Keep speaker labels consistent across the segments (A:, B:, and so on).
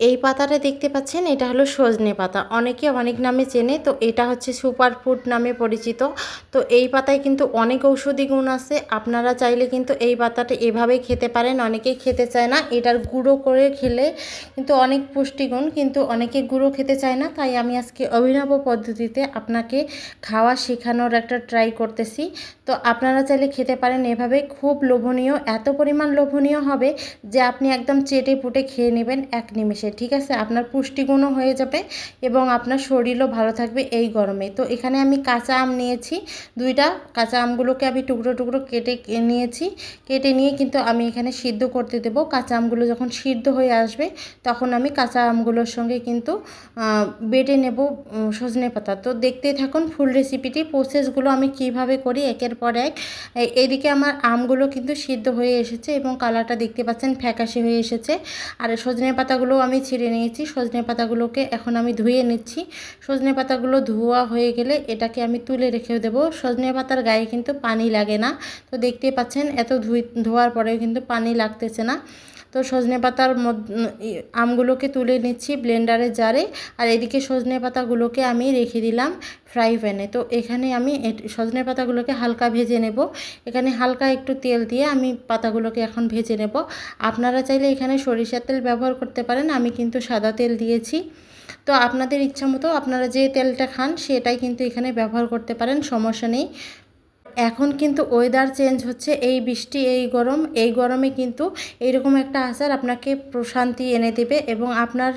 A: এই পাতাটা দেখতে পাচ্ছেন? এটা হলো সজনে পাতা। অনেকে অনেক নামে চেনে, তো এটা হচ্ছে সুপার ফুড নামে পরিচিত। তো এই পাতায় কিন্তু অনেক ঔষধি গুণ আছে। আপনারা চাইলে কিন্তু এই পাতাটা এভাবেই খেতে পারেন। অনেকেই খেতে চায় না। এটার গুঁড়ো করে খেলে কিন্তু অনেক পুষ্টিগুণ, কিন্তু অনেকে গুঁড়ো খেতে চায় না। তাই আমি আজকে অভিনব পদ্ধতিতে আপনাকে খাওয়া শেখানোর একটা ট্রাই করতেছি। তো আপনারা চাইলে খেতে পারেন এভাবে। খুব লোভনীয়, এত পরিমাণ লোভনীয় হবে যে আপনি একদম চেটে পুটে খেয়ে নেবেন এক নিমেষে। ঠিক আছে? আপনার পুষ্টিগুণও হয়ে যাবে এবং আপনার শরীরও ভালো থাকবে এই গরমে। তো এখানে আমি কাঁচা আম নিয়েছি, দুইটা কাঁচা আমগুলোকে আমি টুকরো টুকরো কেটে নিয়েছি। কেটে নিয়ে কিন্তু আমি এখানে সিদ্ধ করতে দেবো। কাঁচা আমগুলো যখন সিদ্ধ হয়ে আসবে, তখন আমি কাঁচা আমগুলোর সঙ্গে কিন্তু বেটে নেব সজনে পাতা। তো দেখতেই থাকুন ফুল রেসিপিটি প্রসেসগুলো আমি কীভাবে করি, একের পর এক। এদিকে আমার আমগুলো কিন্তু সিদ্ধ হয়ে এসেছে এবং কালারটা দেখতে পাচ্ছেন ফ্যাকাশে হয়ে এসেছে। আর সজনে পাতাগুলো আমি ছিঁড়ে নিয়েছি, সজনে পাতাগুলোকে এখন আমি ধুয়ে নিচ্ছি। সজনে পাতাগুলো ধোয়া হয়ে গেলে এটাকে আমি তুলে রেখে দেব। সজনে পাতার গায়ে কিন্তু পানি লাগে না। তো দেখতে পাচ্ছেন, এত ধুই, ধোয়ার পরেও কিন্তু পানি লাগতেছে না। তো সজনে পাতার আমগুলোকে তুলে নিচ্ছি ব্লেন্ডারে জারে। আর এদিকে সজনে পাতাগুলোকে আমি রেখে দিলাম ফ্রাই প্যানে তো এখানে আমি সজনে পাতাগুলোকে হালকা ভেজে নেব। এখানে হালকা একটু তেল দিয়ে আমি পাতাগুলোকে এখন ভেজে নেব। আপনারা চাইলে এখানে সরিষার তেল ব্যবহার করতে পারেন, আমি কিন্তু সাদা তেল দিয়েছি। তো আপনাদের ইচ্ছা মতো আপনারা যে তেলটা খান সেটাই কিন্তু এখানে ব্যবহার করতে পারেন, সমস্যা নেই। এখন কিন্তু ওয়েদার চেঞ্জ হচ্ছে, এই বৃষ্টি, এই গরম, এই গরমে কিন্তু এইরকম একটা আচার আপনাকে প্রশান্তি এনে দেবে এবং আপনার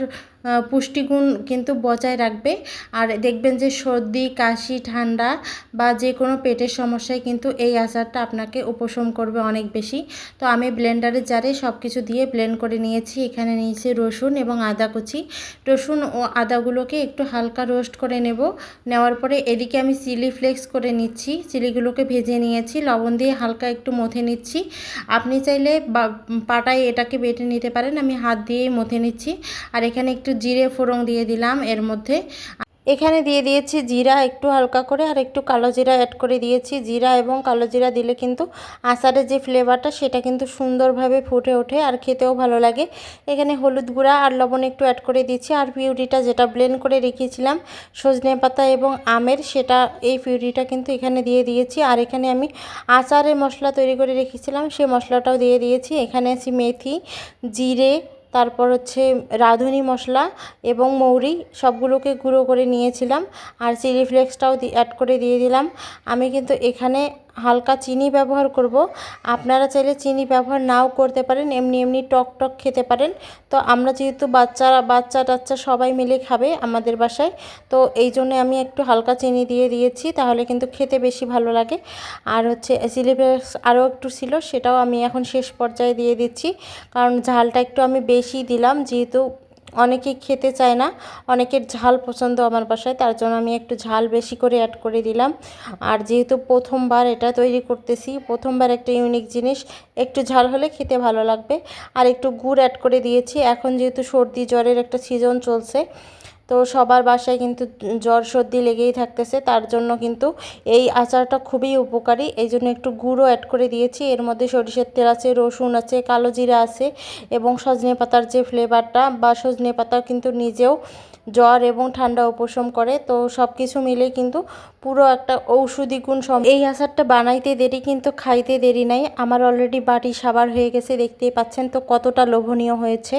A: পুষ্টিগুণ কিন্তু বজায় রাখবে। আর দেখবেন যে সর্দি, কাশি, ঠান্ডা বা যে কোনো পেটের সমস্যায় কিন্তু এই আচারটা আপনাকে উপশম করবে অনেক বেশি। তো আমি ব্লেন্ডারে জারে সব কিছু দিয়ে ব্লেন্ড করে নিয়েছি। এখানে নিয়েছি রসুন এবং আদা কুচি। রসুন ও আদাগুলোকে একটু হালকা রোস্ট করে নেব। নেওয়ার পরে এদিকে আমি চিলি ফ্লেক্স করে নিচ্ছি। চিলিগুলোকে ভেজে নিয়েছি। লবণ দিয়ে হালকা একটু মথে নিচ্ছি। আপনি চাইলে পাটায় এটাকে বেটে নিতে পারেন। আমি হাত দিয়েই মথে নিচ্ছি। আর এখানে একটু একটু জিরে ফোড়ন দিয়ে দিলাম এর মধ্যে। এখানে দিয়ে দিয়েছি জিরা একটু হালকা করে আর একটু কালো জিরা অ্যাড করে দিয়েছি। জিরা এবং কালো জিরা দিলে কিন্তু আচারের যে ফ্লেভারটা সেটা কিন্তু সুন্দরভাবে ফুটে ওঠে আর খেতেও ভালো লাগে। এখানে হলুদ গুঁড়া আর লবণ একটু অ্যাড করে দিচ্ছি আর পিউরিটা যেটা ব্লেন্ড করে রেখেছিলাম, সজনে পাতা এবং আমের সেটা এই পিউরিটা কিন্তু এখানে দিয়ে দিয়েছি। আর এখানে আমি আচারের মশলা তৈরি করে রেখেছিলাম সেই মশলাটাও দিয়ে দিয়েছি। এখানে আছি মেথি, জিরে তারপর হচ্ছে রাঁধুনি মশলা এবং মৌরি সবগুলোকে গুঁড়ো করে নিয়েছিলাম আর চিলি ফ্লেক্সটাও অ্যাড করে দিয়ে দিলাম। আমি কিন্তু এখানে হালকা চিনি ব্যবহার করব। আপনারা চাইলে চিনি ব্যবহার নাও করতে পারেন, এমনি এমনি টক টক খেতে পারেন। তো আমরা যেহেতু বাচ্চারা, বাচ্চা টাচ্চা সবাই মিলে খাবে আমাদের বাসায়, তো এই জন্য আমি একটু হালকা চিনি দিয়ে দিয়েছি, তাহলে কিন্তু খেতে বেশি ভালো লাগে। আর হচ্ছে ফ্লেক্স আরও একটু ছিল, সেটাও আমি এখন শেষ পর্যায়ে দিয়ে দিচ্ছি। কারণ ঝালটা একটু আমি বেশি দিলাম, যেহেতু অনেকেই খেতে চায় না, অনেকের ঝাল পছন্দ আমার বাসায়, তার জন্য আমি একটু ঝাল বেশি করে অ্যাড করে দিলাম। আর যেহেতু প্রথমবার এটা তৈরি করতেছি, প্রথমবার একটা ইউনিক জিনিস, একটু ঝাল হলে খেতে ভালো লাগবে। আর একটু গুড় অ্যাড করে দিয়েছি, এখন যেহেতু সর্দি জ্বরের একটা সিজন চলছে তো সবার বাসায় কিন্তু জ্বর সর্দি লেগেই থাকতেছে, তার জন্য কিন্তু এই আচারটা খুবই উপকারী। এই জন্য একটু গুঁড়ো অ্যাড করে দিয়েছি। এর মধ্যে সরিষার তেল আছে, রসুন আছে, কালো জিরা আছে এবং সজনে পাতার যে ফ্লেভারটা বা সজনে পাতা কিন্তু নিজেও জ্বর এবং ঠান্ডা উপশম করে। তো সব কিছু মিলে কিন্তু পুরো একটা ঔষধি গুণ সম এই আচারটা বানাইতে দেরি কিন্তু খাইতে দেরি নাই। আমার অলরেডি বাটি সাবার হয়ে গেছে, দেখতেই পাচ্ছেন তো কতটা লোভনীয় হয়েছে।